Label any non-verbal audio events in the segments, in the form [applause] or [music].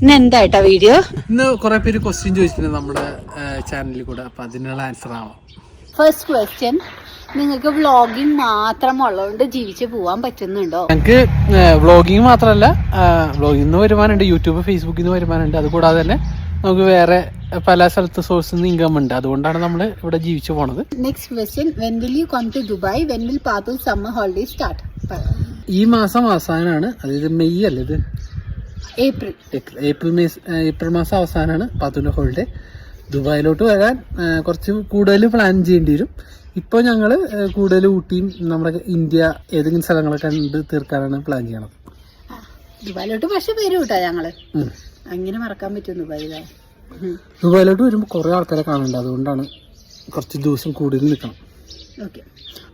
ഇന്ന് എന്തായിട്ടാ വീഡിയോ ഇന്ന് കുറെ പേര് ക്വസ്റ്റ്യൻ ചോദിച്ചിട്ടുണ്ട് നമ്മുടെ ചാനലിൽ കൂടെ. അപ്പൊ അതിനുള്ള ആൻസർ ആവാം. ഫസ്റ്റ് ക്വസ്റ്റ്യൻ നിങ്ങൾക്ക് വ്ളോഗിങ് മാത്രം ഉള്ളതുകൊണ്ട് ജീവിച്ച് പോവാൻ പറ്റുന്നുണ്ടോ? ഞങ്ങൾക്ക് വ്ളോഗിങ് മാത്രമല്ല വ്ളോഗിൽ നിന്ന് വരുമാനമുണ്ട് യൂട്യൂബ് ഫേസ്ബുക്കിൽ നിന്ന് വരുമാനമുണ്ട്. അതുകൂടാതെ തന്നെ നമുക്ക് വേറെ പല സ്ഥലത്ത് സോഴ്സിൽ നിന്ന് ഇൻകം ഉണ്ട്. അതുകൊണ്ടാണ് നമ്മൾ ഇവിടെ ജീവിച്ചു പോണത്. Next question when will you come to Dubai when will Pathu summer holiday start ഈ മാസം അവസാനമാണ് അതായത് മെയ് അല്ലേ ഇത്? April. April. April May April മാസം അവസാനമാണ് പാത്തുവിന്റെ ഹോളിഡേ. ദുബായിലോട്ട് വരാൻ കുറച്ച് കൂടുതൽ പ്ലാൻ ചെയ്യേണ്ടി വരും. ഇപ്പോൾ ഞങ്ങൾ കൂടുതൽ ഊട്ടിയും നമ്മുടെ ഇന്ത്യ ഏതെങ്കിലും സ്ഥലങ്ങളൊക്കെ കണ്ട് തീർക്കാനാണ് പ്ലാൻ ചെയ്യണത്. ദുബായിലോട്ട് പക്ഷെ പേര് കിട്ടാ ഞങ്ങൾ. അങ്ങനെ മറക്കാൻ പറ്റും ദുബായിലെ ദുബായിലോട്ട് വരുമ്പോൾ കുറേ ആൾക്കാരെ കാണണ്ട അതുകൊണ്ടാണ് കുറച്ച് ദിവസം കൂടുതൽ നിൽക്കണം. ഓക്കെ.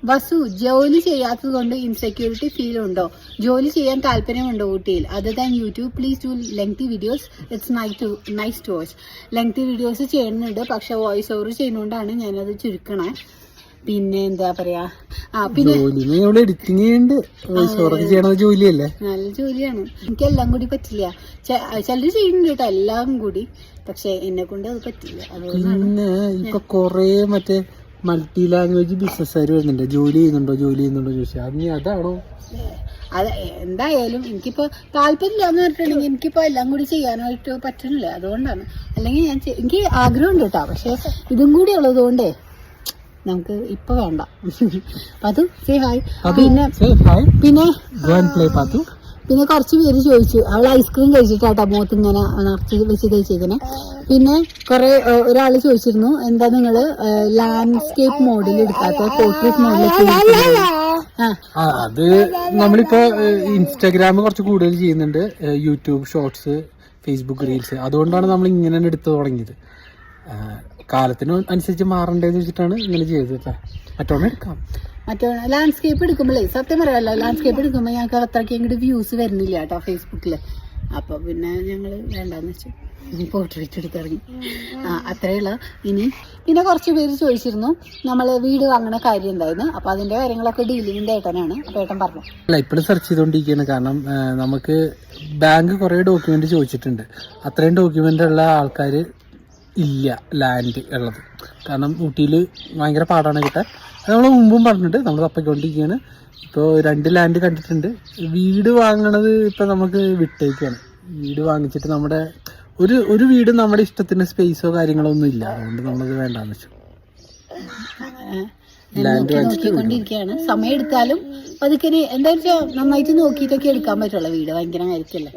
വസു ജോലി ചെയ്യാത്തത് കൊണ്ട് ഇൻസെക്യൂരിറ്റി ഫീൽ ഉണ്ടോ? ജോലി ചെയ്യാൻ താല്പര്യമുണ്ടോ ഊട്ടിയിൽ? Other than YouTube please to lengthy videos it's nice to nice to watch lengthy videos ചെയ്യുന്നുണ്ട് പക്ഷെ വോയിസ് ഓവർ ചെയ്യുന്നതുകൊണ്ടാണ് ഞാനത് ചുരുക്കണേ. പിന്നെ എന്താ പറയാ? ആ പിന്നെ എഡിറ്റിംഗ് ഉണ്ട് വോയിസ് ചെയ്യണത് ജോലിയല്ലേ? നല്ല ജോലിയാണ്. എനിക്കെല്ലാം കൂടി പറ്റില്ല. ചിലര് ചെയ്യുന്നുണ്ട് കേട്ടോ എല്ലാം കൂടി. പക്ഷെ എന്നെ കൊണ്ട് അത് പറ്റില്ല. അതുകൊണ്ട് പിന്നെ ഇപ്പൊ കൊറേ മറ്റേ മൾട്ടി ലാംഗ്വേജ് ബിസിനസ്സുകാർ വരുന്നുണ്ട്. ജോലി ചെയ്യുന്നുണ്ടോ? ജോലി ചെയ്യുന്നുണ്ടോ ചോദിച്ചാൽ അത് നീ അതാണോ? അത് എന്തായാലും എനിക്കിപ്പോൾ താല്പര്യമില്ല എന്ന് പറഞ്ഞിട്ടുണ്ടെങ്കിൽ എനിക്കിപ്പോൾ എല്ലാം കൂടി ചെയ്യാനായിട്ട് പറ്റുന്നില്ല. അതുകൊണ്ടാണ്. അല്ലെങ്കിൽ ഞാൻ എനിക്ക് ആഗ്രഹമുണ്ട് കേട്ടോ. പക്ഷേ ഇതും കൂടി ഉള്ളതുകൊണ്ടേ നമുക്ക് ഇപ്പൊ വേണ്ട. അത് സേ ഹായ് പിന്നെ പിന്നെ പിന്നെ കുറച്ച് പേര് ചോദിച്ചു. അവൾ ഐസ്ക്രീം കഴിച്ചിട്ടാട്ടോ മുഖത്ത് ഇങ്ങനെ നിറച്ച് വെച്ച് കഴിച്ചേക്കണേ പിന്നെ കുറെ ഒരാൾ ചോദിച്ചിരുന്നു എന്താ നിങ്ങൾ ലാൻഡ്സ്കേപ്പ് മോഡിൽ എടുക്കാത്ത പോർട്രേറ്റ് മോഡിൽ അത് നമ്മളിപ്പോ ഇൻസ്റ്റാഗ്രാം കുറച്ച് കൂടുതൽ ചെയ്യുന്നുണ്ട്. യൂട്യൂബ് ഷോർട്സ് ഫേസ്ബുക്ക് റീൽസ് അതുകൊണ്ടാണ് നമ്മൾ ഇങ്ങനെ എടുത്തു തുടങ്ങിയത്. കാലത്തിന് അനുസരിച്ച് മാറണ്ടേന്ന് വെച്ചിട്ടാണ് ഇങ്ങനെ ചെയ്തത് കേട്ടോ എടുക്കാം. മറ്റേ ലാൻഡ്സ്കേപ്പ് എടുക്കുമ്പോഴേ സത്യം പറയാമല്ലോ ലാൻഡ്സ്കേപ്പ് എടുക്കുമ്പോൾ ഞങ്ങൾക്ക് അത്രയ്ക്ക് ഇങ്ങോട്ട് വ്യൂസ് വരുന്നില്ല കേട്ടോ ഫേസ്ബുക്കിൽ അപ്പോൾ പിന്നെ ഞങ്ങൾ വേണ്ടാന്ന് വെച്ചു പോർട്രേറ്റ് എടുത്തിറങ്ങി ആ അത്രയുള്ള ഇനി പിന്നെ കുറച്ച് പേര് ചോദിച്ചിരുന്നു നമ്മൾ വീട് വാങ്ങണ കാര്യം ഉണ്ടായിരുന്നു അപ്പോൾ അതിന്റെ കാര്യങ്ങളൊക്കെ ഡീലിങ്ങിന്റെ ഏട്ടനാണ്. അപ്പോൾ ഏട്ടൻ പറഞ്ഞു. അല്ല ഇപ്പോഴും സെർച്ച് ചെയ്തുകൊണ്ടിരിക്കുകയാണ് കാരണം നമുക്ക് ബാങ്ക് കുറേ ഡോക്യുമെന്റ് ചോദിച്ചിട്ടുണ്ട്. അത്രയും ഡോക്യുമെന്റ് ഉള്ള ആൾക്കാർ ഇല്ല ലാൻഡ് ഉള്ളത്. കാരണം ഊട്ടിയിൽ ഭയങ്കര പാടാണ് കിട്ടാൻ. നമ്മൾ മുമ്പും പറഞ്ഞിട്ട് നമ്മൾ തപ്പിക്കൊണ്ടിരിക്കുകയാണ് ഇപ്പോൾ രണ്ട് ലാൻഡ് കണ്ടിട്ടുണ്ട്. വീട് വാങ്ങണത് ഇപ്പം നമുക്ക് വിട്ടേക്കാണ്. വീട് വാങ്ങിച്ചിട്ട് നമ്മുടെ ഒരു ഒരു വീട് നമ്മുടെ ഇഷ്ടത്തിന് സ്പേസോ കാര്യങ്ങളോ ഒന്നും ഇല്ല. അതുകൊണ്ട് നമ്മളത് വേണ്ടാന്ന് വെച്ചു. നോക്കിക്കൊണ്ടിരിക്കുകയാണ് സമയം എടുത്താലും പതുക്കെ എന്താ വെച്ചാൽ നന്നായിട്ട് നോക്കിയിട്ടൊക്കെ എടുക്കാൻ പറ്റുള്ള. വീട് ഭയങ്കര ആയിരിക്കല്ലേ.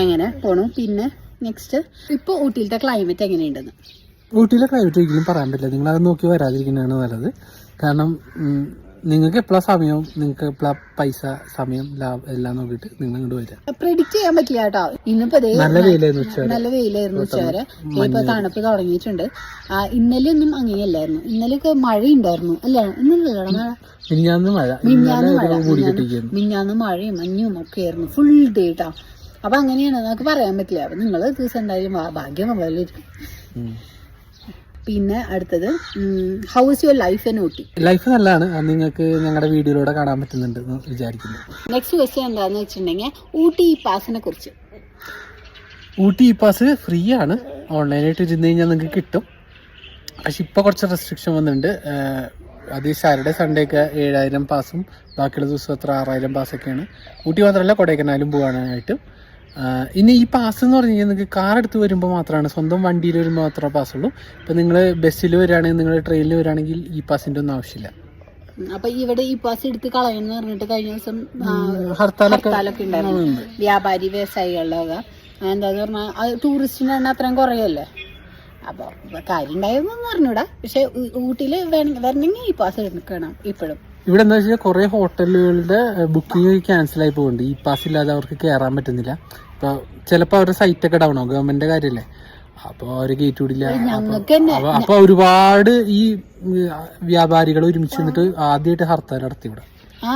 അങ്ങനെ പോണു. പിന്നെ നെക്സ്റ്റ് ഇപ്പൊ ഊട്ടിയിലത്തെ ക്ലൈമറ്റ് എങ്ങനെയുണ്ടെന്ന്? ഊട്ടിയിലെ ക്ലൈമറ്റ് ഒരിക്കലും പറയാൻ പറ്റില്ല. നിങ്ങൾ അത് നോക്കി വരാതിരിക്കുന്നതാണ് നല്ലത്. കാരണം നിങ്ങൾക്ക് എപ്പോഴാ സമയവും നിങ്ങൾക്ക് എപ്പോഴാ പൈസ സമയം ലാഭം എല്ലാം നോക്കിയിട്ട് നിങ്ങൾ ഇങ്ങോട്ട് വരിക. പ്രെഡിക്റ്റ് ചെയ്യാൻ പറ്റില്ല കേട്ടോ. ഇന്നിപ്പോ നല്ല വെയിലായിരുന്നു നല്ല വെയിലായിരുന്നു ഉച്ചവരെ ഇപ്പൊ തണുപ്പ് തുടങ്ങിയിട്ടുണ്ട്. ഇന്നലെ ഒന്നും അങ്ങനെയല്ലായിരുന്നു. ഇന്നലെയൊക്കെ മഴ ഉണ്ടായിരുന്നു അല്ല ഇന്നലെ മഴ. മിനിഞ്ഞാന്ന് മഴ. മിഞ്ഞാന്ന് മഴ മിഞ്ഞാന്ന് മഴയും മഞ്ഞും ഒക്കെ ആയിരുന്നു. ഫുൾ ഡേ കേട്ടോ അപ്പൊ അങ്ങനെയാണ്. നമുക്ക് പറയാൻ പറ്റില്ല. അപ്പൊ നിങ്ങൾ ദിവസം എന്തായാലും ഭാഗ്യം ഉള്ളവരിക്കും പിന്നെ അടുത്തത് ഹൗ ഇസ് യുവർ ലൈഫ് എന്ന് ഊട്ടി ലൈഫ് നല്ലതാണ്. നിങ്ങൾക്ക് ഞങ്ങളുടെ വീഡിയോയിലൂടെ കാണാൻ പറ്റുന്നുണ്ട് വിചാരിക്കുന്നു. നെക്സ്റ്റ് ക്വസ്റ്റ്യൻ എന്താന്ന് വെച്ചിട്ടുണ്ടെങ്കിൽ ഊട്ടി പാസിനെ കുറിച്ച്. ഊട്ടി പാസ് ഫ്രീ ആണ്. ഓൺലൈനായിട്ട് ഇരുന്ന് കഴിഞ്ഞാൽ നിങ്ങൾക്ക് കിട്ടും. പക്ഷെ ഇപ്പോൾ കുറച്ച് റെസ്ട്രിക്ഷൻ വന്നിട്ടുണ്ട്. അത് സാറ്റർഡേ സൺഡേ ഒക്കെ ഏഴായിരം പാസും ബാക്കിയുള്ള ദിവസം എത്ര? ആറായിരം പാസ്സൊക്കെയാണ് ഊട്ടി മാത്രമല്ല കൊടൈക്കനാലും പോകാനായിട്ട് ഇനി ഈ പാസ് എന്ന് പറഞ്ഞു കഴിഞ്ഞാൽ നിങ്ങൾക്ക് കാർ എടുത്ത് വരുമ്പോൾ മാത്രമാണ് സ്വന്തം വണ്ടിയിൽ വരുമ്പോൾ മാത്രമേ പാസ്സുള്ളൂ ഇപ്പം നിങ്ങൾ ബസ്സിൽ വരികയാണെങ്കിൽ നിങ്ങൾ ട്രെയിനിൽ വരികയാണെങ്കിൽ ഈ പാസിന്റെ ഒന്നും ആവശ്യമില്ല. അപ്പൊ ഇവിടെ ഈ പാസ് എടുത്ത് കളയുന്ന പറഞ്ഞിട്ട് കഴിഞ്ഞ ദിവസം ഹർത്താലൊക്കെ ഉണ്ടായിരുന്നു. വ്യാപാരി വ്യവസായികളുടെ എന്താന്ന് പറഞ്ഞാൽ അത് തന്നെ അത്രയും കുറയല്ലേ? അപ്പൊ ഇപ്പൊ കാര്യം ഉണ്ടായിരുന്നു പറഞ്ഞൂടാ പക്ഷെ ഊട്ടിയിൽ വരണമെങ്കിൽ ഈ പാസ് എടുക്കണം ഇപ്പോഴും. ഇവിടെ എന്താ വെച്ചാൽ കുറേ ഹോട്ടലുകളുടെ ബുക്കിംഗ് ക്യാൻസൽ ആയി പോകുന്നുണ്ട് ഈ പാസ് ഇല്ലാതെ അവർക്ക് കയറാൻ പറ്റുന്നില്ല. ഇപ്പോൾ ചിലപ്പോൾ അവരുടെ സൈറ്റ് ഒക്കെ ഡൗൺ ആവും ഗവൺമെന്റ് കാര്യമല്ലേ അപ്പോൾ അവർ ഗേറ്റ് വിടില്ല. അപ്പൊ അപ്പൊ ഒരുപാട് ഈ വ്യാപാരികൾ ഒരുമിച്ച് നിന്നിട്ട് ആദ്യമായിട്ട് ഹർത്താൽ നടത്തി ഇവിടെ. ആ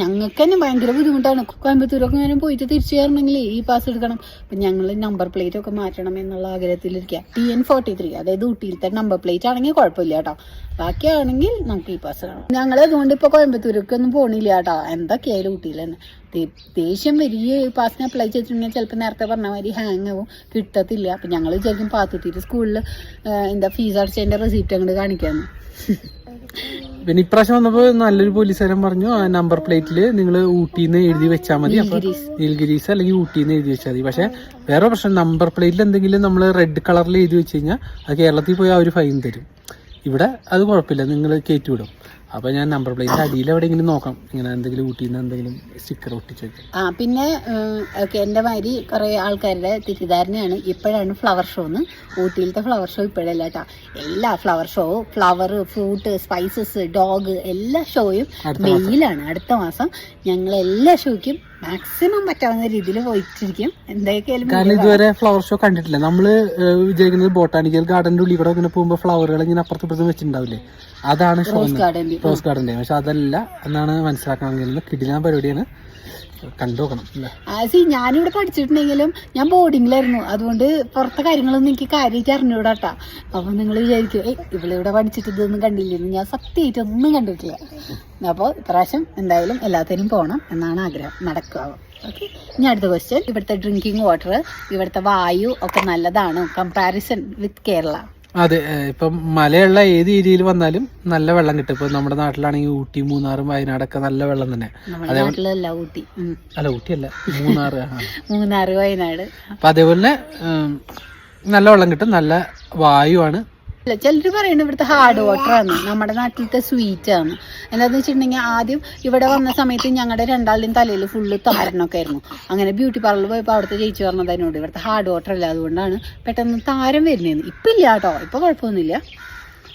ഞങ്ങൾക്ക് തന്നെ ഭയങ്കര ബുദ്ധിമുട്ടാണ്. കോയമ്പത്തൂരൊക്കെ ഞാനും പോയിട്ട് തിരിച്ചു കയറണമെങ്കിൽ ഈ പാസ് എടുക്കണം. അപ്പൊ ഞങ്ങൾ നമ്പർ പ്ലേറ്റ് ഒക്കെ മാറ്റണം എന്നുള്ള ആഗ്രഹത്തിലിരിക്കുക ടി എൻ ഫോർട്ടി ത്രീ അതായത് ഊട്ടിയിലത്തെ നമ്പർ പ്ലേറ്റ് ആണെങ്കിൽ കുഴപ്പമില്ല കേട്ടോ. ബാക്കിയാണെങ്കിൽ നമുക്ക് ഈ പാസ് കാണാം. ഞങ്ങൾ അതുകൊണ്ട് ഇപ്പൊ കോയമ്പത്തൂരൊക്കെ ഒന്നും പോണില്ല കേട്ടോ. എന്തൊക്കെയായാലും ഊട്ടിയിൽ ദേഷ്യം വലിയ പാസിന് അപ്ലൈ ചെയ്തിട്ടുണ്ടെങ്കിൽ ചിലപ്പോൾ നേരത്തെ പറഞ്ഞ മാതിരി ഹാങ് ആവും. കിട്ടത്തില്ല. അപ്പൊ ഞങ്ങൾ വിചാരിക്കും പാത്തിട്ടിട്ട് സ്കൂളിൽ എന്താ ഫീസ് അടച്ചതിന്റെ റെസിപ്റ്റ് അങ്ങോട്ട് കാണിക്കാന്ന്. പിന്നെ ഇപ്രാവശ്യം വന്നപ്പോ നല്ലൊരു പോലീസുകാരൻ പറഞ്ഞു ആ നമ്പർ പ്ലേറ്റിൽ നിങ്ങൾ ഊട്ടിന്ന് എഴുതി വെച്ചാൽ മതി. അപ്പൊ നീൽഗിരീസ്. നീൽഗിരീസ് അല്ലെങ്കിൽ ഊട്ടിന്ന് എഴുതി വെച്ചാൽ മതി. പക്ഷെ വേറെ പ്രശ്നം നമ്പർ പ്ലേറ്റിൽ എന്തെങ്കിലും നമ്മൾ റെഡ് കളറിൽ എഴുതി വെച്ച് കഴിഞ്ഞാൽ അത് കേരളത്തിൽ പോയി ആ ഒരു ഫൈൻ തരും. ഇവിടെ അത് കുഴപ്പമില്ല. നിങ്ങൾ കയറ്റി വിടും. അപ്പൊ ഞാൻ നമ്പർ പ്ലേറ്റ് അടിയിൽ എവിടെയെങ്കിലും നോക്കാം. ഇങ്ങനെ എന്തെങ്കിലും ഊട്ടിന്ന് എന്തെങ്കിലും സ്റ്റിക്കർ ഒട്ടിച്ചു ആ പിന്നെ ഓക്കെ എന്റെ മാതിരി കുറേ ആൾക്കാരുടെ തെറ്റിദ്ധാരണയാണ് ഇപ്പോഴാണ് ഫ്ലവർ ഷോ എന്ന് ഊട്ടിയിലത്തെ ഫ്ലവർ ഷോ ഇപ്പോഴല്ല കേട്ടോ എല്ലാ flower show flower fruit spices dog എല്ലാ ഷോയും മെയിലാണ്. അടുത്ത മാസം ഞങ്ങൾ എല്ലാ ഷോയ്ക്കും മാക്സിമം പറ്റാവുന്ന രീതിയിൽ പോയിട്ടിരിക്കും എന്തൊക്കെയായാലും കാരണം ഇതുവരെ ഫ്ലവർ ഷോ കണ്ടിട്ടില്ല. നമ്മൾ വിചാരിക്കുന്നത് ബോട്ടാണിക്കൽ ഗാർഡന്റെ ഉള്ളിൽ കൂടെ ഇങ്ങനെ പോകുമ്പോൾ ഫ്ലവറുകൾ ഇങ്ങനെ അപ്പുറത്ത് ഇപ്പുറത്ത് വെച്ചിട്ടുണ്ടാവില്ലേ? അതാണ് റോസ് ഗാർഡന്റെ പക്ഷെ അതല്ല എന്നാണ് മനസ്സിലാക്കാൻ കഴിയുന്നത്. കിടിലൻ പരിപാടിയാണ്. ആസി ഞാനിവിടെ പഠിച്ചിട്ടുണ്ടെങ്കിലും ഞാൻ ബോർഡിങ്ങിലായിരുന്നു അതുകൊണ്ട് പുറത്തെ കാര്യങ്ങളൊന്നും എനിക്ക് കാര്യമായിട്ട് അറിഞ്ഞൂടാട്ടാ അപ്പൊ നിങ്ങൾ വിചാരിക്കും ഏ ഇവിടെ പഠിച്ചിട്ട് ഇതൊന്നും കണ്ടില്ലെന്ന് ഞാൻ സത്യമായിട്ട് ഒന്നും കണ്ടിട്ടില്ല. അപ്പോൾ ഇപ്രാവശ്യം എന്തായാലും എല്ലാത്തിനും പോകണം എന്നാണ് ആഗ്രഹം. നടക്കുക. ഓക്കെ. ഇനി അടുത്ത ക്വസ്റ്റ്യൻ ഇവിടുത്തെ ഡ്രിങ്കിങ് വാട്ടർ ഇവിടുത്തെ വായു ഒക്കെ നല്ലതാണ്. കമ്പാരിസൺ വിത്ത് കേരള അതെ ഇപ്പം മലയുള്ള ഏത് ഏരിയയിൽ വന്നാലും നല്ല വെള്ളം കിട്ടും. ഇപ്പൊ നമ്മുടെ നാട്ടിലാണെങ്കിൽ ഊട്ടി മൂന്നാറും വയനാടൊക്കെ നല്ല വെള്ളം തന്നെ. നാട്ടിലല്ല ഊട്ടി. അല്ല ഊട്ടിയല്ല മൂന്നാറ് മൂന്നാർ [laughs] മൂന്നാറ് വയനാട്. അപ്പൊ അതേപോലെ നല്ല വെള്ളം കിട്ടും നല്ല വായുവാണ്. അല്ല ചിലർ പറയുന്നത് ഇവിടുത്തെ ഹാർഡ് വാട്ടർ ആണ്. നമ്മുടെ നാട്ടിലത്തെ സ്വീറ്റ് ആണ്. എന്താന്ന് വെച്ചിട്ടുണ്ടെങ്കിൽ ആദ്യം ഇവിടെ വന്ന സമയത്ത് ഞങ്ങളുടെ രണ്ടാളുടെയും തലയിൽ ഫുള്ള് താരനൊക്കെ ആയിരുന്നു. അങ്ങനെ ബ്യൂട്ടി പാർലറിൽ പോയപ്പോൾ അവിടുത്തെ ചേച്ചി പറഞ്ഞത് അതിനോട് ഇവിടുത്തെ ഹാർഡ് വാട്ടർ അല്ല അതുകൊണ്ടാണ് പെട്ടെന്ന് താരം വരുന്നതെന്ന് ഇപ്പം ഇല്ല കേട്ടോ ഇപ്പം കുഴപ്പമൊന്നുമില്ല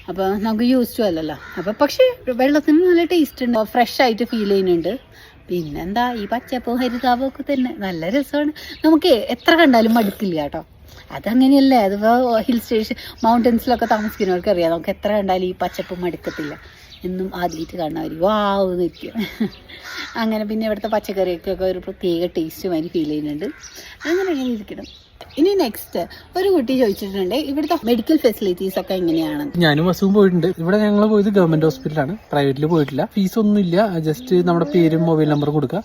അപ്പോൾ നമുക്ക് യൂസ് ടു അല്ലല്ലോ. അപ്പോൾ പക്ഷേ വെള്ളത്തിന് നല്ല ടേസ്റ്റ് ഉണ്ട്. ഫ്രഷ് ആയിട്ട് ഫീൽ ചെയ്യുന്നുണ്ട്. പിന്നെന്താ ഈ പച്ചപ്പും ഹരിതാവും ഒക്കെ തന്നെ. നല്ല രസമാണ്. നമുക്ക് എത്ര കണ്ടാലും മടുക്കില്ല കേട്ടോ അതങ്ങനെയല്ലേ? അതിപ്പോൾ ഹിൽ സ്റ്റേഷൻ മൗണ്ടൻസിലൊക്കെ താമസിക്കുന്നവർക്ക് അറിയാം നമുക്ക് എത്ര കണ്ടാലും ഈ പച്ചപ്പ് മടുക്കത്തില്ല. എന്നും ആദ്യമായിട്ട് കാണുന്നവർ വാവ് നിൽക്കും. അങ്ങനെ പിന്നെ ഇവിടുത്തെ പച്ചക്കറിയൊക്കെ ഒരു പ്രത്യേക ടേസ്റ്റുമായി ഫീൽ ചെയ്യുന്നുണ്ട്. അങ്ങനെ ഇങ്ങനെ ഇരിക്കണം ഇനി നെക്സ്റ്റ് ഒരു കുട്ടി ചോദിച്ചിട്ടുണ്ട് ഇവിടുത്തെ മെഡിക്കൽ ഫെസിലിറ്റീസ് ഒക്കെ എങ്ങനെയാണ്? ഞാനും വസുവും പോയിട്ടുണ്ട്. ഇവിടെ ഞങ്ങൾ പോയത് ഗവൺമെന്റ് ഹോസ്പിറ്റലാണ് പ്രൈവറ്റിൽ പോയിട്ടില്ല. ഫീസ് ഒന്നും ഇല്ല ജസ്റ്റ് നമ്മുടെ പേരും മൊബൈൽ നമ്പറും കൊടുക്കുക.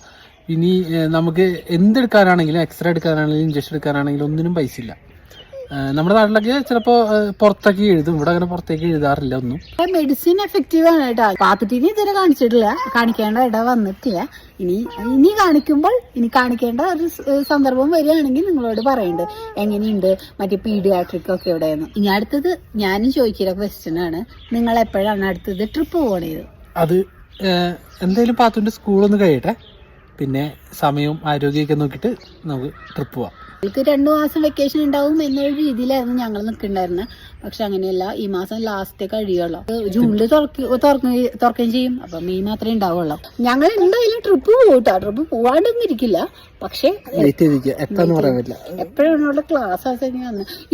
ഇനി നമുക്ക് എന്തെടുക്കാനാണെങ്കിലും എക്സ്റേ എടുക്കാനാണെങ്കിലും ഇഞ്ചക്ഷൻ എടുക്കാനാണെങ്കിലും ഒന്നിനും പൈസ ഇല്ല. നമ്മുടെ നാട്ടിലൊക്കെ ചിലപ്പോ പുറത്തേക്ക് എഴുതും. ഇവിടെ അങ്ങനെ പുറത്തേക്ക് എഴുതാറില്ല ഒന്നും. മെഡിസിൻ എഫക്റ്റീവ് ആണ് കേട്ടോ. പാത്തുട്ടിനെ ഇതുവരെ കാണിച്ചിട്ടില്ല. കാണിക്കേണ്ട ഇട വന്നിട്ടില്ല. ഇനി ഇനി കാണിക്കുമ്പോൾ ഇനി കാണിക്കേണ്ട ഒരു സന്ദർഭം വരികയാണെങ്കിൽ നിങ്ങളോട് പറയുന്നുണ്ട് എങ്ങനെയുണ്ട്? മറ്റേ പീഡിയാട്രിക് ഒക്കെ എവിടെയെന്ന്. ഇനി അടുത്തത് ഞാനും ചോദിക്കുന്ന ക്വസ്റ്റ്യൻ ആണ്. നിങ്ങൾ എപ്പോഴാണ് അടുത്തത് ട്രിപ്പ് പോകണത് അത് എന്തായാലും പാത്തുവിന്റെ സ്കൂളൊന്ന് കഴിയട്ടെ. പിന്നെ സമയവും ആരോഗ്യമൊക്കെ നോക്കിയിട്ട് നമുക്ക് ട്രിപ്പ് പോവാം. നിങ്ങൾക്ക് രണ്ടു മാസം വെക്കേഷൻ ഉണ്ടാവും എന്നൊരു രീതിയിലായിരുന്നു ഞങ്ങൾ നിൽക്കണ്ടായിരുന്നത് പക്ഷെ അങ്ങനെയല്ല ഈ മാസം ലാസ്റ്റേ കഴിയുള്ളൂ. ജൂണിൽ തുറക്കുകയും ചെയ്യും. അപ്പൊ മെയ് മാത്രമേ ഉണ്ടാവുള്ളൂ. ഞങ്ങൾ എന്തായാലും ട്രിപ്പ് പോകട്ടോ ട്രിപ്പ് പോവാണ്ടൊന്നും ഇരിക്കില്ല പക്ഷെ എപ്പോഴാണ് ക്ലാസ്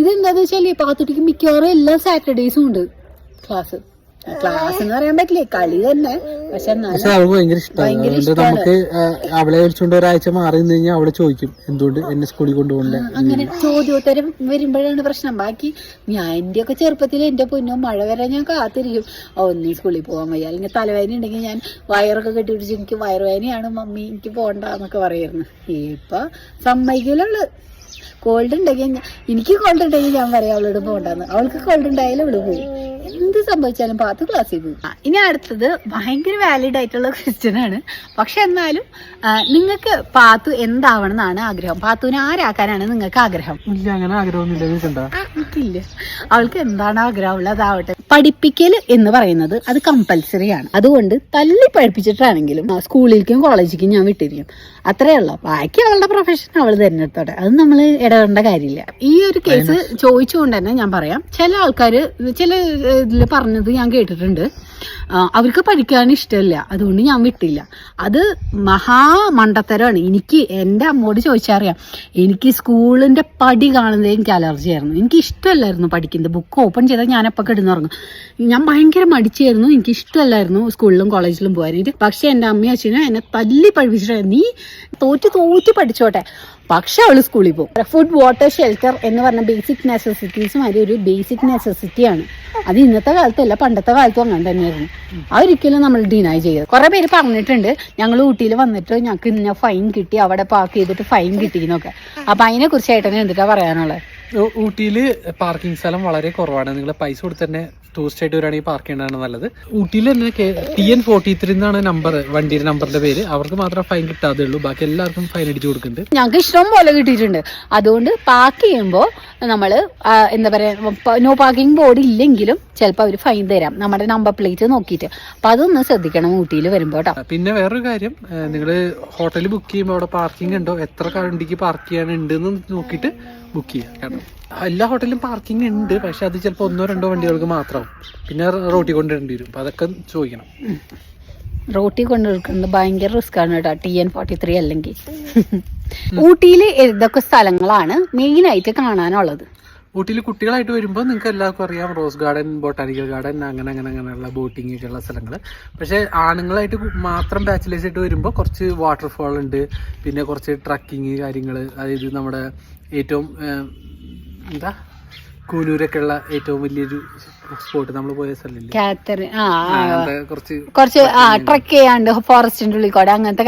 ഇതെന്താന്ന് വെച്ചാൽ പാത്തുട്ടിക്ക് മിക്കവാറും എല്ലാ സാറ്റർഡേസും ഉണ്ട് ക്ലാസ് ക്ലാസ് എന്ന് പറയാൻ പറ്റില്ല? കളി തന്നെ. പക്ഷെ പക്ഷെ അവൾക്ക് ഭയങ്കര ഇഷ്ടമാണ് നമുക്ക് അവളെ വിളിച്ചുകൊണ്ട് ഒരാഴ്ച മാറി നിന്ന് കഴിഞ്ഞാൽ അവൾ ചോദിക്കും എന്തുകൊണ്ട് എന്നെ സ്കൂളിൽ കൊണ്ടുപോകണ്ടേ അങ്ങനെ ചോദ്യോത്തരം വരുമ്പോഴാണ് പ്രശ്നം. ബാക്കി ഞാൻ എന്റെ ഒക്കെ ചെറുപ്പത്തിൽ എന്റെ പൊന്നോ മഴ വരെ ഞാൻ കാത്തിരിക്കും. ഓ നീ സ്കൂളിൽ പോകാൻ വയ്യ. അല്ലെങ്കിൽ തലവേദന ഉണ്ടെങ്കിൽ ഞാൻ വയറൊക്കെ കെട്ടി പിടിച്ച് എനിക്ക് വയറുവേദനയാണ് മമ്മി എനിക്ക് പോകണ്ട എന്നൊക്കെ പറയായിരുന്നു ഇപ്പൊ സമ്മതിക്കലുള്ളു കോൾഡ് ഉണ്ടെങ്കിൽ ഞാൻ- എനിക്ക് കോൾഡ് ഉണ്ടെങ്കിൽ ഞാൻ പറയാം അവളോട് പോകണ്ടെന്ന് അവൾക്ക് കോൾഡ് ഉണ്ടായാലും അവൾ പോയി എന്ത് സംഭവിച്ചാലും പാത്ത് ക്ലാസ് ചെയ്തു ഇനി അടുത്തത് ഭയങ്കര വാലിഡ് ആയിട്ടുള്ള ക്വസ്റ്റ്യൻ ആണ്. പക്ഷെ എന്നാലും നിങ്ങൾക്ക് പാത്തു എന്താവണം എന്നാണ് ആഗ്രഹം. പാത്തുവിനെ ആരാക്കാനാണ് നിങ്ങൾക്ക് ആഗ്രഹം? ഇല്ല അങ്ങനെ ആഗ്രഹമൊന്നുമില്ല. അവൾക്ക് എന്താണ് ആഗ്രഹമുള്ളത് അതാവട്ടെ പഠിപ്പിക്കൽ എന്ന് പറയുന്നത് അത് കമ്പൽസറി ആണ്. അതുകൊണ്ട് തല്ലി പഠിപ്പിച്ചിട്ടാണെങ്കിലും സ്കൂളിലേക്കും കോളേജിലേക്കും ഞാൻ വിട്ടിരിക്കും. അത്രേ ഉള്ളൂ. ബാക്കി അവളുടെ പ്രൊഫഷൻ അവൾ തിരഞ്ഞെടുത്തോട്ടെ അത് നമ്മൾ ഇടപെടേണ്ട കാര്യമില്ല. ഈ ഒരു കേസ് ചോദിച്ചുകൊണ്ട് തന്നെ ഞാൻ പറയാം. ചില ആൾക്കാർ ചില ഇതിൽ പറഞ്ഞത് ഞാൻ കേട്ടിട്ടുണ്ട്. അവർക്ക് പഠിക്കാൻ ഇഷ്ടമില്ല അതുകൊണ്ട് ഞാൻ വിട്ടില്ല. അത് മഹാ മണ്ടത്തരമാണ് എനിക്ക് എന്റെ അമ്മോട് ചോദിച്ചറിയാം. എനിക്ക് സ്കൂളിന്റെ പടി കാണുന്നത് എനിക്ക് അലർജി ആയിരുന്നു. എനിക്ക് ഇഷ്ടമല്ലായിരുന്നു പഠിക്കുന്നത്. ബുക്ക് ഓപ്പൺ ചെയ്താൽ അപ്പം കിടന്നുറങ്ങും. ഞാൻ ഭയങ്കര മടിച്ചായിരുന്നു. എനിക്ക് ഇഷ്ടമല്ലായിരുന്നു സ്കൂളിലും കോളേജിലും പോകാനായിട്ട്. പക്ഷേ എന്റെ അമ്മയും അച്ഛനും എന്നെ തല്ലി പഠിപ്പിച്ചിട്ട് നീ തോറ്റ് തോറ്റ് പഠിച്ചോട്ടെ. പക്ഷെ അവൾ സ്കൂളിൽ പോകും. ഫുഡ് വാട്ടർ ഷെൽട്ടർ എന്ന് പറഞ്ഞ ബേസിക് നെസസിറ്റീസ് മാതിരി ഒരു ബേസിക് നെസസിറ്റിയാണ് അത് ഇന്നത്തെ കാലത്തല്ല പണ്ടത്തെ കാലത്തും അങ്ങനെ തന്നെയായിരുന്നു അതൊരിക്കലും നമ്മൾ ഡിനൈ ചെയ്യുക കുറെ പേര് പറഞ്ഞിട്ടുണ്ട് ഞങ്ങൾ ഊട്ടിയിൽ വന്നിട്ട് ഞങ്ങൾക്ക് ഇന്ന ഫൈൻ കിട്ടി അവിടെ പാർക്ക് ചെയ്തിട്ട് ഫൈൻ കിട്ടിയെന്നൊക്കെ അപ്പൊ അതിനെ കുറിച്ച് ഏട്ടനെ എന്തിട്ടാ പറയാനുള്ളത്? ഊട്ടിയിൽ പാർക്കിംഗ് സ്ഥലം വളരെ കുറവാണ്. നിങ്ങൾ പൈസ കൊടുത്ത് തന്നെ ടൂറിസ്റ്റ് ആയിട്ട് വരികയാണെങ്കിൽ പാർക്ക് ചെയ്യേണ്ടതാണ് നല്ലത്. ഊട്ടിയിൽ തന്നെ ടി എൻ ഫോർട്ടി ത്രീ എന്നാണ് നമ്പർ വണ്ടിയുടെ നമ്പറിന്റെ പേര്. അവർക്ക് മാത്രമേ ഫൈൻ കിട്ടാതെ ഉള്ളൂ. ബാക്കി എല്ലാവർക്കും ഫൈൻ അടിച്ചു കൊടുക്കുന്നുണ്ട്. ഞങ്ങൾക്ക് ഇഷ്ടം പോലെ കിട്ടിയിട്ടുണ്ട്. അതുകൊണ്ട് പാർക്ക് ചെയ്യുമ്പോൾ നമ്മൾ എന്താ പറയുക നോ പാർക്കിംഗ് ബോർഡ് ഇല്ലെങ്കിലും ചിലപ്പോൾ അവർ ഫൈൻ തരാം. നമ്മുടെ നമ്പർ പ്ലേറ്റ് നോക്കിയിട്ട്. അപ്പം അതൊന്ന് ശ്രദ്ധിക്കണം ഊട്ടിയിൽ വരുമ്പോൾ കേട്ടോ പിന്നെ വേറൊരു കാര്യം നിങ്ങൾ ഹോട്ടലിൽ ബുക്ക് ചെയ്യുമ്പോൾ അവിടെ പാർക്കിംഗ് ഉണ്ടോ? എത്ര വണ്ടിക്ക് പാർക്ക് ചെയ്യാനുണ്ട് നോക്കിയിട്ട് ബുക്ക് ചെയ്യുക കാരണം എല്ലാ ഹോട്ടലിലും പാർക്കിംഗ് ഉണ്ട്. പക്ഷെ അത് ചിലപ്പോൾ ഒന്നോ രണ്ടോ വണ്ടികൾക്ക് മാത്രമാവും. പിന്നെ റോട്ടി കൊണ്ടുവരേണ്ടി വരും. അപ്പം അതൊക്കെ ചോദിക്കണം. റോട്ടി കൊണ്ടുവരുന്നത് ഭയങ്കര റിസ്ക് ആണ് കേട്ടോ. ടി എൻ ഫോർട്ടി ത്രീ അല്ലെങ്കിൽ. ഊട്ടിയിൽ ഏതൊക്കെ സ്ഥലങ്ങളാണ് മെയിനായിട്ട് കാണാനുള്ളത്. ഊട്ടിയിൽ കുട്ടികളായിട്ട് വരുമ്പോൾ നിങ്ങൾക്ക് എല്ലാവർക്കും അറിയാം. റോസ് ഗാർഡൻ ബൊട്ടാനിക്കൽ ഗാർഡൻ അങ്ങനെ അങ്ങനെ അങ്ങനെയുള്ള ബോട്ടിംഗ് ഒക്കെ ഉള്ള സ്ഥലങ്ങൾ പക്ഷേ ആണുങ്ങളായിട്ട് മാത്രം ബാച്ചിലേഴ്സ് ആയിട്ട് വരുമ്പോൾ കുറച്ച് വാട്ടർഫാൾ ഉണ്ട്. പിന്നെ കുറച്ച് ട്രക്കിങ് കാര്യങ്ങൾ അതായത് നമ്മുടെ ഏറ്റവും എന്താ? കൂനൂരൊക്കെ ഉള്ള ഏറ്റവും വലിയൊരു സ്പോട്ട് നമ്മൾ പോയ സ്ഥലമില്ലേ? കുറച്ച് കുറച്ച് ആ ട്രക്ക് ചെയ്യാണ്ട് ഫോറസ്റ്റിന്റെ ഉള്ളിൽ കൂടെ അങ്ങനത്തെ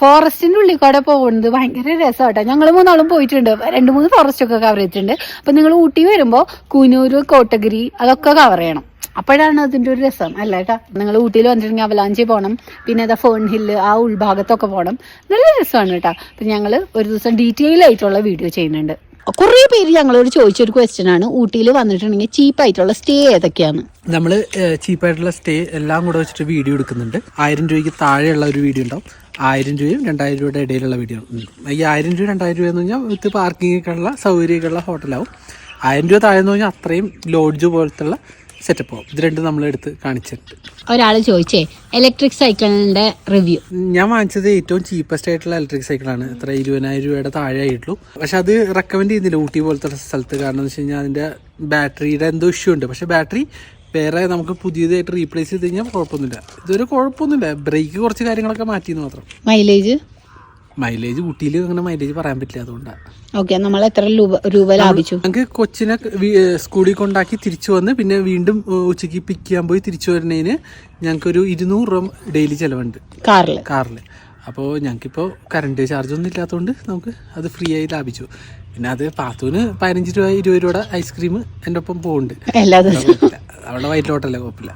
ഫോറസ്റ്റിന്റെ ഉള്ളിൽ കൂടെ പോകുന്നത് ഭയങ്കര രസമാട്ടോ. ഞങ്ങൾ മൂന്നാളും പോയിട്ടുണ്ട്. രണ്ട് മൂന്ന് ഫോറസ്റ്റ് ഒക്കെ കവർ ചെയ്തിട്ടുണ്ട്. അപ്പൊ നിങ്ങൾ ഊട്ടി വരുമ്പോൾ കൂനൂര് കോട്ടഗിരി അതൊക്കെ കവർ ചെയ്യണം. അപ്പോഴാണ് അതിന്റെ ഒരു രസം അല്ല കേട്ടാ നിങ്ങൾ ഊട്ടിയിൽ വന്നിട്ടുണ്ടെങ്കിൽ അവലാഞ്ചി പോകണം പിന്നെ അതാ ഫോൺ ഹില്ല് ആ ഉൾഭാഗത്തൊക്കെ പോകണം നല്ല രസമാണ് കേട്ടോ. അപ്പൊ ഞങ്ങൾ ഒരു ദിവസം ഡീറ്റെയിൽ ആയിട്ടുള്ള വീഡിയോ ചെയ്യുന്നുണ്ട്. കുറേ പേര് ഞങ്ങളോട് ചോദിച്ചൊരു ക്വസ്റ്റ്യൻ ആണ് ഊട്ടിയിൽ വന്നിട്ടുണ്ടെങ്കിൽ ചീപ്പായിട്ടുള്ള സ്റ്റേ ഏതൊക്കെയാണ്? നമ്മൾ ചീപ്പായിട്ടുള്ള സ്റ്റേ എല്ലാം കൂടെ വെച്ചിട്ട് വീഡിയോ എടുക്കുന്നുണ്ട്. ആയിരം രൂപയ്ക്ക് താഴെയുള്ള ഒരു വീഡിയോ ഉണ്ടാവും. ആയിരം രൂപയും രണ്ടായിരം രൂപയുടെ ഇടയിലുള്ള വീഡിയോ ഈ ആയിരം രൂപ രണ്ടായിരം രൂപ എന്ന് പറഞ്ഞാൽ വിത്ത് പാർക്കിംഗ് ഒക്കെ ഉള്ള സൗകര്യമൊക്കെ ഉള്ള ഹോട്ടലാവും ആയിരം രൂപ താഴെ എന്ന് പറഞ്ഞാൽ അത്രയും ലോഡ്ജ് പോലത്തുള്ള സെറ്റപ്പ് ആവും. ഇത് രണ്ടും നമ്മൾ എടുത്ത് കാണിച്ചിട്ടുണ്ട്. ഒരാൾ ചോദിച്ചേ ഇലക്ട്രിക് സൈക്കിളിന്റെ റിവ്യൂ ഞാൻ വാങ്ങിച്ചത് ഏറ്റവും ചീപ്പസ്റ്റ് ആയിട്ടുള്ള ഇലക്ട്രിക് സൈക്കിളാണ് എത്ര? ഇരുപതിനായിരം രൂപയുടെ താഴെ ആയിട്ടുള്ളൂ പക്ഷെ അത് റെക്കമെൻഡ് ചെയ്യുന്നില്ല ഊട്ടി പോലത്തെ സ്ഥലത്ത്. കാരണം എന്ന് വെച്ച് അതിന്റെ അതിന്റെ ബാറ്ററിയുടെ എന്തോ ഇഷ്യൂ ഉണ്ട്. പക്ഷെ ബാറ്ററി വേറെ നമുക്ക് പുതിയതായിട്ട് റീപ്ലേസ് ചെയ്ത് കഴിഞ്ഞാൽ കുഴപ്പമൊന്നുമില്ല. ഇതൊരു കുഴപ്പമൊന്നുമില്ല. ബ്രേക്ക് കുറച്ച് കാര്യങ്ങളൊക്കെ മാറ്റിയെന്ന് മാത്രം. മൈലേജ് മൈലേജ് ഊട്ടിയിൽ അങ്ങനെ മൈലേജ് പറയാൻ പറ്റില്ല അതുകൊണ്ടാണ് ഓക്കെ നമ്മൾ എത്ര രൂപ രൂപ ലാഭിച്ചു? ഞങ്ങൾക്ക് കൊച്ചിനെ സ്കൂളിൽ കൊണ്ടാക്കി തിരിച്ചു വന്ന് പിന്നെ വീണ്ടും ഉച്ചയ്ക്ക് ഉച്ചയ്ക്ക് പിക്ക് ചെയ്യാൻ പോയി തിരിച്ചു വരുന്നതിന് ഞങ്ങൾക്കൊരു ഇരുന്നൂറ് രൂപ ഡെയിലി ചിലവുണ്ട്. കാറിൽ കാറിൽ അപ്പോൾ ഞങ്ങൾക്കിപ്പോൾ കറണ്ട് ചാർജ് ഒന്നും ഇല്ലാത്തതുകൊണ്ട് നമുക്ക് അത് ഫ്രീ ആയി ലാഭിച്ചു. പിന്നെ അത് പാത്തൂന് പതിനഞ്ച് രൂപ ഇരുപത് രൂപയുടെ ഐസ്ക്രീം എന്റെ ഒപ്പം പോകുന്നുണ്ട് എല്ലാ ദിവസവും. കുഴപ്പമില്ല വൈറ്റ് ലോട്ടല്ലേ കുഴപ്പമില്ല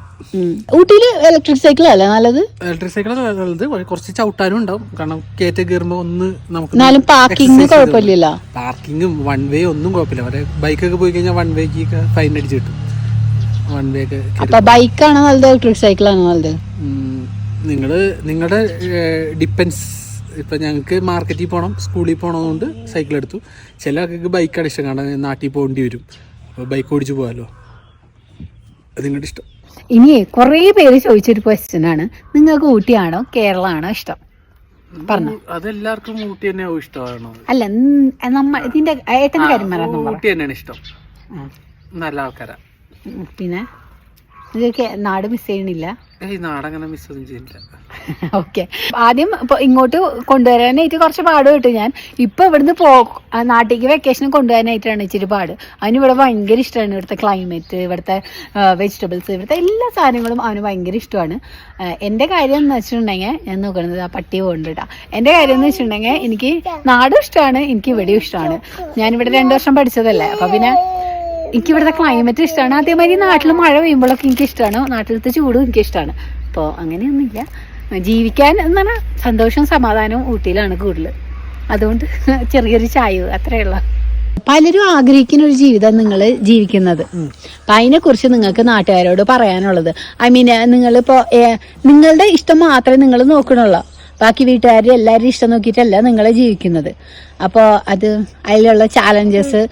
ഊട്ടിയിൽ ഇലക്ട്രിക് സൈക്കിൾ അല്ലേ നല്ലത്? ഇലക്ട്രിക് സൈക്കിൾ നല്ലത്. കുറച്ച് ചവിട്ടാനും ഉണ്ടാവും. കാരണം കയറ്റ കയറുമ്പോൾ ഒന്ന് നമുക്ക് എന്നാലും പാർക്കിംഗ് കുഴപ്പമില്ലല്ലോ. പാർക്കിങ്ങും വൺ വേ ഒന്നും കുഴപ്പമില്ല. അവരെ ബൈക്കൊക്കെ പോയി കഴിഞ്ഞാൽ വൺ വേക്ക് ഫൈൻ അടിച്ച് കിട്ടും. വൺ വേ ഒക്കെ അപ്പൊ ബൈക്കാണ് നല്ലത്? ഇലക്ട്രിക് സൈക്കിളാണോ നല്ലത്? നിങ്ങൾ നിങ്ങളുടെ ഡിപ്പെൻസ് ഇപ്പം ഞങ്ങൾക്ക് മാർക്കറ്റിൽ പോകണം സ്കൂളിൽ പോകണമെന്നുകൊണ്ട് സൈക്കിൾ എടുത്തു. ചില ആൾക്കാർക്ക് ബൈക്കാണ് ഇഷ്ടം. കാരണം നാട്ടിൽ പോകേണ്ടി വരും. അപ്പോൾ ബൈക്ക് ഓടിച്ചു പോകാമല്ലോ നിങ്ങളുടെ ഇഷ്ടം. ഇനി കുറേ പേര് ചോദിച്ചൊരു ക്വസ്റ്റ്യൻ ആണ്. നിങ്ങൾക്ക് ഊട്ടിയാണോ? കേരള ആണോ ഇഷ്ടം? പറഞ്ഞു. അതെല്ലാവർക്കും ഊട്ടി തന്നെയാവും ഇഷ്ടമാണോ? അല്ല നമ്മ ഇതിന്റെ ഏട്ടന്റെ കാര്യം പറയാൻ ഊട്ടി തന്നെയാണ് ഇഷ്ടം. നല്ല ആൾക്കാരാ. പിന്നെ? നാട് മിസ് ചെയ്യണില്ല? നാടങ്ങനെ മിസ് ഒന്നും ചെയ്യുന്നില്ല [laughs] ഓക്കെ ആദ്യം ഇങ്ങോട്ട് കൊണ്ടുവരാനായിട്ട് കുറച്ച് പാട് കിട്ടും ഞാൻ. ഇപ്പൊ ഇവിടുന്ന് പോ നാട്ടിലേക്ക് വെക്കേഷൻ കൊണ്ടുവരാനായിട്ടാണ് ഇച്ചിരി പാട്. അവന് ഇവിടെ ഭയങ്കര ഇഷ്ടമാണ് ഇവിടുത്തെ ക്ലൈമറ്റ് ഇവിടുത്തെ വെജിറ്റബിൾസ് ഇവിടുത്തെ എല്ലാ സാധനങ്ങളും അവന് ഭയങ്കര ഇഷ്ടമാണ്. എന്റെ കാര്യം എന്ന് വെച്ചിട്ടുണ്ടെങ്കിൽ ഞാൻ നോക്കുന്നത് ആ പട്ടി കൊണ്ടിട്ടാ എന്റെ കാര്യം എന്ന് വെച്ചിട്ടുണ്ടെങ്കിൽ എനിക്ക് നാടും ഇഷ്ടമാണ് എനിക്ക് ഇവിടെയും ഇഷ്ടമാണ്. ഞാനിവിടെ രണ്ടു വർഷം പഠിച്ചതല്ലേ അപ്പൊ പിന്നെ എനിക്ക് ഇവിടുത്തെ ക്ലൈമറ്റ് ഇഷ്ടമാണ്. അതേമാതിരി നാട്ടിൽ മഴ പെയ്യുമ്പോഴൊക്കെ എനിക്ക് ഇഷ്ടമാണ്. നാട്ടിലത്തെ ചൂടും എനിക്ക് ഇഷ്ടമാണ്. അപ്പോൾ അങ്ങനെയൊന്നുമില്ല. ജീവിക്കാൻ എന്ന് പറഞ്ഞാൽ സന്തോഷവും സമാധാനവും ഊട്ടിയിലാണ് കൂടുതൽ അതുകൊണ്ട് [laughs] ചെറിയൊരു ചായ അത്രേ ഉള്ളൂ. പലരും ആഗ്രഹിക്കുന്ന ഒരു ജീവിതം നിങ്ങൾ ജീവിക്കുന്നത്. അപ്പം അതിനെക്കുറിച്ച് നിങ്ങൾക്ക് നാട്ടുകാരോട് പറയാനുള്ളത്. ഐ മീൻ നിങ്ങളിപ്പോൾ നിങ്ങളുടെ ഇഷ്ടം മാത്രമേ നിങ്ങൾ നോക്കണുള്ളൂ. ബാക്കി വീട്ടുകാരും എല്ലാവരും ഇഷ്ടം നോക്കിയിട്ടല്ല നിങ്ങൾ ജീവിക്കുന്നത്. അപ്പോൾ അത് അതിലുള്ള ചാലഞ്ചസ്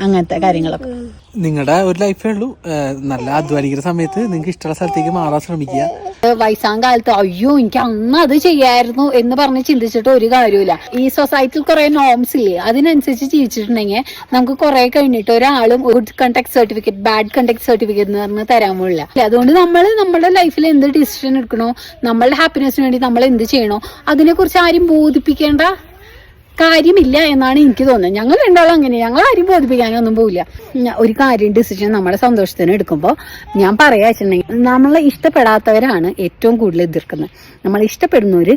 അങ്ങനത്തെ കാര്യങ്ങളൊക്കെ. നിങ്ങളുടെ ഒരു ലൈഫേ ഉള്ളൂ. നല്ല അധ്വാനിക്കുന്ന സമയത്ത് നിങ്ങൾക്ക് ഇഷ്ടമുള്ള സ്ഥലത്തേക്ക് മാറാൻ ശ്രമിക്കുക. വയസ്സാം കാലത്ത് അയ്യോ എനിക്ക് അന്ന് അത് ചെയ്യായിരുന്നു എന്ന് പറഞ്ഞ് ചിന്തിച്ചിട്ട് ഒരു കാര്യമില്ല ഈ സൊസൈറ്റിയിൽ കുറെ നോംസ് ഇല്ലേ? അതിനനുസരിച്ച് ജീവിച്ചിട്ടുണ്ടെങ്കിൽ നമുക്ക് കുറെ കഴിഞ്ഞിട്ട് ഒരാളും good conduct certificate bad conduct certificate എന്ന് പറഞ്ഞ് തരാൻ പോലില്ല അതുകൊണ്ട് നമ്മൾ നമ്മുടെ ലൈഫിൽ എന്ത് ഡിസിഷൻ എടുക്കണോ നമ്മളുടെ ഹാപ്പിനെസ്സിന് വേണ്ടി നമ്മൾ എന്ത് ചെയ്യണോ അതിനെക്കുറിച്ച് ആരും ബോധിപ്പിക്കേണ്ട കാര്യമില്ല എന്നാണ് എനിക്ക് തോന്നുന്നത്. ഞങ്ങൾ രണ്ടാളും അങ്ങനെ ഞങ്ങൾ ആരും ബോധിപ്പിക്കാനൊന്നും പോവില്ല. ഒരു കാര്യം ഡിസിഷൻ നമ്മുടെ സന്തോഷത്തിന് എടുക്കുമ്പോൾ ഞാൻ പറയാ വെച്ചിട്ടുണ്ടെങ്കിൽ നമ്മളെ ഇഷ്ടപ്പെടാത്തവരാണ് ഏറ്റവും കൂടുതൽ എതിർക്കുന്നത്. നമ്മൾ ഇഷ്ടപ്പെടുന്നവർ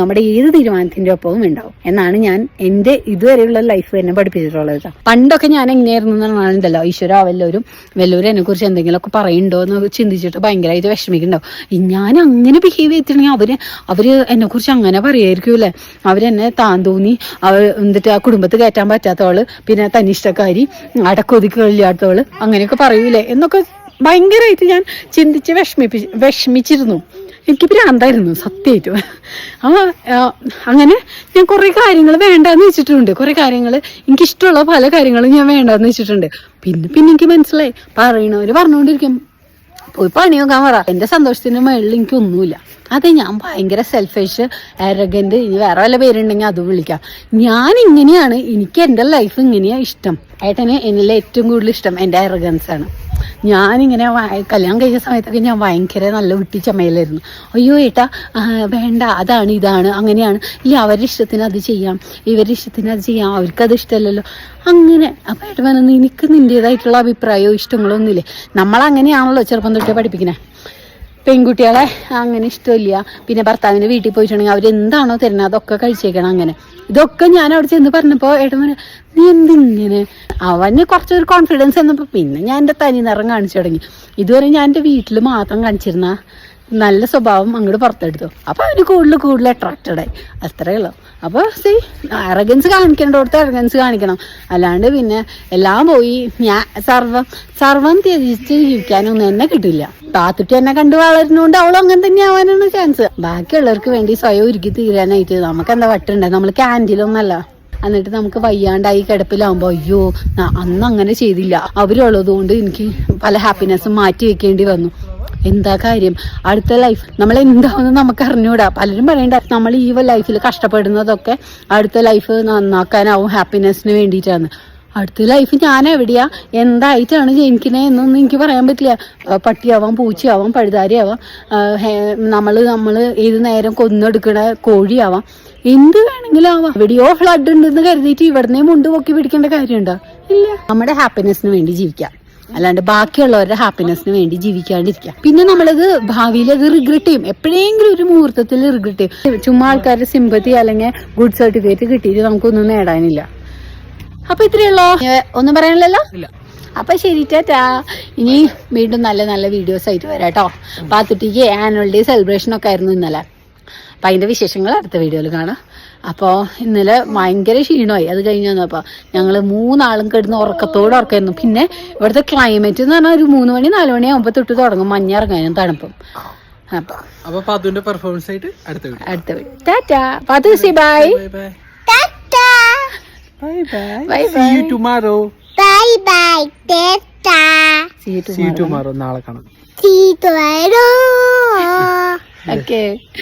നമ്മുടെ ഏത് തീരുമാനത്തിന്റെ ഒപ്പവും ഉണ്ടാവും. എന്നാണ് ഞാൻ എന്റെ ഇതുവരെയുള്ള ലൈഫ് എന്നെ പഠിപ്പിച്ചിട്ടുള്ളത് പണ്ടൊക്കെ ഞാൻ എങ്ങനെയായിരുന്നു എന്നാണ് ഉണ്ടല്ലോ ഈശ്വര വല്ലവരും വല്ലവരും എന്നെ കുറിച്ച് എന്തെങ്കിലുമൊക്കെ പറയുന്നുണ്ടോ എന്ന് ചിന്തിച്ചിട്ട് ഭയങ്കരമായിട്ട് വിഷമിക്കുന്നുണ്ടാവും. ഞാൻ അങ്ങനെ ബിഹേവ് ചെയ്തിട്ടുണ്ടെങ്കിൽ അവർ അവർ എന്നെ കുറിച്ച് അങ്ങനെ അല്ലേ? അവരെന്നെ താൻ തോന്നി അവർ എന്നിട്ട് ആ കുടുംബത്ത് കയറ്റാൻ പറ്റാത്തവൾ പിന്നെ തന്നിഷ്ടക്കാരി അടക്കൊതുക്കി കഴിയാത്തവൾ അങ്ങനെയൊക്കെ പറയൂലേ? എന്നൊക്കെ ഭയങ്കരമായിട്ട് ഞാൻ ചിന്തിച്ച് വിഷമിപ്പി വിഷമിച്ചിരുന്നു. എനിക്ക് ഭ്രാന്തായിരുന്നു സത്യമായിട്ടും ആ അങ്ങനെ ഞാൻ കുറേ കാര്യങ്ങൾ വേണ്ടാന്ന് വെച്ചിട്ടുണ്ട്. കുറേ കാര്യങ്ങൾ എനിക്ക് ഇഷ്ടമുള്ള പല കാര്യങ്ങളും ഞാൻ വേണ്ടാന്ന് വെച്ചിട്ടുണ്ട്. പിന്നെ പിന്നെ എനിക്ക് മനസ്സിലായി. പറയണവര് പറഞ്ഞുകൊണ്ടിരിക്കും പോയി പണിയൊക്കെ നോക്കാൻ പറ. എന്റെ സന്തോഷത്തിന് മേളിൽ എനിക്ക് ഒന്നുമില്ല അതെ ഞാൻ ഭയങ്കര സെൽഫിഷ് ആരഗന്റ് ഇനി വേറെ വല്ല പേരുണ്ടെങ്കിൽ അത് വിളിക്കാം. ഞാൻ ഇങ്ങനെയാണ് എനിക്ക് എന്റെ ലൈഫ് ഇങ്ങനെയാണ് ഇഷ്ടം. ഏട്ടന് എന്നിലെ ഏറ്റവും കൂടുതൽ ഇഷ്ടം എന്റെ അരഗൻസ് ആണ്. ഞാനിങ്ങനെ കല്യാണം കഴിഞ്ഞ സമയത്തൊക്കെ ഞാൻ ഭയങ്കര നല്ല വിട്ടി ചമയലായിരുന്നു അയ്യോ ഏട്ടാ വേണ്ട അതാണ് ഇതാണ് അങ്ങനെയാണ്. ഇല്ല അവരുടെ ഇഷ്ടത്തിന് അത് ചെയ്യാം ഇവരുടെ ഇഷ്ടത്തിന് അത് ചെയ്യാം അവർക്കത് ഇഷ്ടമല്ലല്ലോ. അങ്ങനെ അപ്പം ഏട്ടൻ പറഞ്ഞു നിനക്ക് നിന്റേതായിട്ടുള്ള അഭിപ്രായമോ ഇഷ്ടങ്ങളോ ഒന്നുമില്ലേ? നമ്മളങ്ങനെയാണല്ലോ ചെറുപ്പം തൊട്ടേ പഠിപ്പിക്കണേ. പെൺകുട്ടികളെ അങ്ങനെ ഇഷ്ടമില്ല. പിന്നെ ഭർത്താവിന്റെ വീട്ടിൽ പോയിട്ടുണ്ടെങ്കിൽ അവരെന്താണോ തരുന്നത് അതൊക്കെ കഴിച്ചേക്കണം അങ്ങനെ. ഇതൊക്കെ ഞാൻ അവിടെ ചെന്ന് പറഞ്ഞപ്പോൾ ഏട്ടൻ നീ എന്തിങ്ങനെ? അവന് കുറച്ചൊരു കോൺഫിഡൻസ് എന്നപ്പോൾ പിന്നെ ഞാൻ എന്റെ തനി നിറം കാണിച്ചു തുടങ്ങി. ഇതുവരെ ഞാൻ എന്റെ വീട്ടിൽ മാത്രം കാണിച്ചിരുന്ന നല്ല സ്വഭാവം അങ്ങോട്ട് പുറത്തെടുത്തു. അപ്പോൾ അവന് കൂടുതൽ കൂടുതൽ അട്രാക്റ്റഡ് ആയി. അത്രേ ഉള്ളൂ. അപ്പോൾ സി അറഗൻസ് കാണിക്കേണ്ടടുത്ത് അറഗൻസ് കാണിക്കണം. അല്ലാണ്ട് പിന്നെ എല്ലാം പോയി. ഞാൻ സർവം സർവം ത്യജിച്ച് ജീവിക്കാനൊന്നും എന്നെ കിട്ടില്ല താത്തുട്ടി എന്നെ കണ്ടു വളരുന്നോണ്ട് അവളും അങ്ങനെ തന്നെ ആവാനാണ് ചാൻസ് ബാക്കിയുള്ളവർക്ക് വേണ്ടി സ്വയം ഒരുക്കി തീരാനായിട്ട് നമുക്ക് എന്താ വട്ടുണ്ട് നമ്മൾ ക്യാന്റീനൊന്നല്ല എന്നിട്ട് നമുക്ക് വയ്യാണ്ടായി കിടപ്പിലാവുമ്പോ അയ്യോ അന്ന് അങ്ങനെ ചെയ്തില്ല. അവരുള്ളത് കൊണ്ട് എനിക്ക് പല ഹാപ്പിനെസ്സും മാറ്റി വെക്കേണ്ടി വന്നു. എന്താ കാര്യം? അടുത്ത ലൈഫ് നമ്മൾ എന്താണെന്ന് നമുക്ക് അറിഞ്ഞൂടാ പലരും പറയണ്ട നമ്മൾ ഈ ലൈഫിൽ കഷ്ടപ്പെടുന്നതൊക്കെ അടുത്ത ലൈഫ് നന്നാക്കാനാവും ഹാപ്പിനെസ്സിന് വേണ്ടിയിട്ടാണ്. അടുത്ത ലൈഫ് ഞാൻ എവിടെയാ എന്തായിട്ടാണ് ജനിക്കുന്നത് എന്നൊന്നും എനിക്ക് പറയാൻ പറ്റില്ല. പട്ടിയാവാം പൂച്ചയാവാം പഴുതാരിയാവാം നമ്മൾ നമ്മൾ ഏത് നേരം കൊന്നെടുക്കണ കോഴിയാവാം എന്ത് വേണമെങ്കിലും ആവാം എവിടെയോ ഫ്ലഡ് ഉണ്ടെന്ന് കരുതിയിട്ട് ഇവിടുന്നേ മുണ്ട് പൊക്കി പിടിക്കേണ്ട കാര്യമുണ്ടോ? ഇല്ല. നമ്മുടെ ഹാപ്പിനെസ്സിന് വേണ്ടി ജീവിക്കാം. അല്ലാണ്ട് ബാക്കിയുള്ളവരുടെ ഹാപ്പിനെസ്സിന് വേണ്ടി ജീവിക്കാണ്ടിരിക്കുക. പിന്നെ നമ്മളത് ഭാവിയിൽ അത് റിഗ്രറ്റ് ചെയ്യും. എപ്പോഴെങ്കിലും ഒരു മുഹൂർത്തത്തിൽ റിഗ്രറ്റ് ചെയ്യും. ചുമ്മാ ആൾക്കാരുടെ സിമ്പത്തി അല്ലെങ്കിൽ ഗുഡ് സർട്ടിഫിക്കറ്റ് കിട്ടിയിട്ട് നമുക്കൊന്നും നേടാനില്ല. അപ്പൊ ഇത്രയുള്ളോ? ഒന്നും പറയാനില്ലല്ലോ? അപ്പൊ ശരി ടാറ്റാ. ഇനി വീണ്ടും നല്ല നല്ല വീഡിയോസ് ആയിട്ട് വരാം കേട്ടോ. പാത്തുട്ടിക്ക് ആനുവൽ ഡേ സെലിബ്രേഷൻ ഒക്കെ ആയിരുന്നു ഇന്നലെ. അപ്പൊ അതിന്റെ വിശേഷങ്ങൾ അടുത്ത വീഡിയോയിൽ കാണാം. അപ്പോൾ ഇന്നലെ ഭയങ്കര ക്ഷീണമായി. അത് കഴിഞ്ഞ് വന്നപ്പോൾ ഞങ്ങൾ മൂന്നാളും കിടന്ന് ഉറക്കത്തോടെ ഉറക്കായിരുന്നു. പിന്നെ ഇവിടുത്തെ ക്ലൈമറ്റ് എന്ന് പറഞ്ഞാൽ ഒരു മൂന്ന് മണി നാല് മണി ആകുമ്പോൾ തൊട്ട് തുടങ്ങും. മഞ്ഞ ഇറങ്ങാനും തണുപ്പും. അപ്പൊ അപ്പൊ പാത്തുവിന്റെ പെർഫോമൻസ് ആയിട്ട് അടുത്ത വീഡിയോ അടുത്ത video tata. Pathu see bye bye bye tata. Bye bye Bye see you tomorrow bye bye tata. See you see you tomorrow നാളെ കാണാം. See you tomorrow. [laughs] ഓക്കെ